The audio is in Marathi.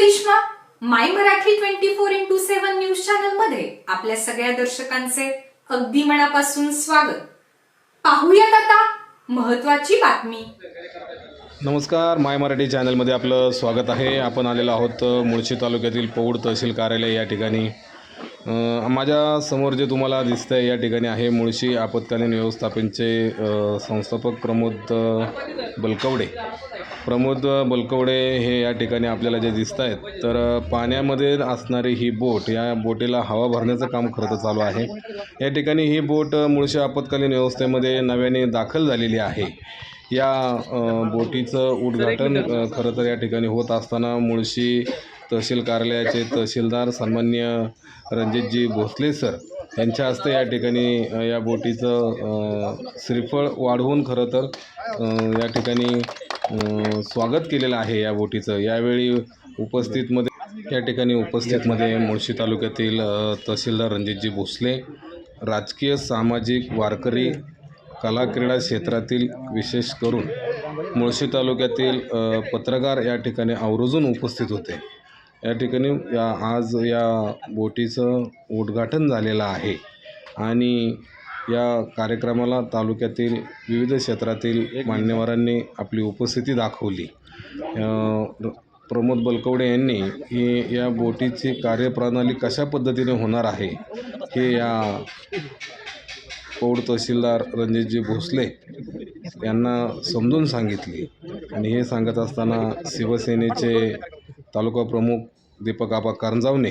Karishma my Marathi twenty four into seven news चॅनलमध्ये आपल्या सगळ्या दर्शकांचे अगदी मनापासून स्वागत. पाहूयात आता महत्वाची बातमी. नमस्कार माय मराठी चॅनलमध्ये आपलं स्वागत आहे. आपण आलेलो आहोत मुळशी तालुक्यातील पौड तहसील कार्यालय या ठिकाणी. माझ्यासमोर जे तुम्हाला दिसतं आहे या ठिकाणी आहे मुळशी आपत्कालीन व्यवस्थापनचे संस्थापक प्रमोद बलकवडे. प्रमोद बलकवडे हे या ठिकाणी आपल्याला जे दिसत आहेत तर पाण्यामध्ये असणारी ही बोट या बोटीला हवा भरण्याचं काम खरं तर चालू आहे. या ठिकाणी ही बोट मुळशी आपत्कालीन व्यवस्थेमध्ये नव्याने दाखल झालेली आहे. या बोटीचं उद्घाटन खरं तर या ठिकाणी होत असताना मुळशी तहसील कार्यालयाचे तहसीलदार सन्मान्य रणजितजी भोसले सर यांच्या हस्ते या ठिकाणी या बोटीचं श्रीफळ वाढवून खरं तर या ठिकाणी स्वागत केलेलं आहे या बोटीचं. यावेळी उपस्थितमध्ये या ठिकाणी उपस्थितमध्ये मुळशी तालुक्यातील तहसीलदार रणजितजी भोसले राजकीय सामाजिक वारकरी कला क्रीडा क्षेत्रातील विशेष करून मुळशी तालुक्यातील पत्रकार या ठिकाणी आवर्जून उपस्थित होते. या ठिकाणी या आज या बोटीचं उद्घाटन झालेलं आहे. आणि या कार्यक्रमाला तालुक्यातील विविध क्षेत्रातील मान्यवरांनी आपली उपस्थिती दाखवली. प्रमोद बलकवडे यांनी ही या बोटीची कार्यप्रणाली कशा पद्धतीने होणार आहे हे या पौड तहसीलदार रणजितजी भोसले यांना समजून सांगितली आणि हे सांगत असताना शिवसेनेचे तालुका प्रमुख दीपक आबा कारंजावणे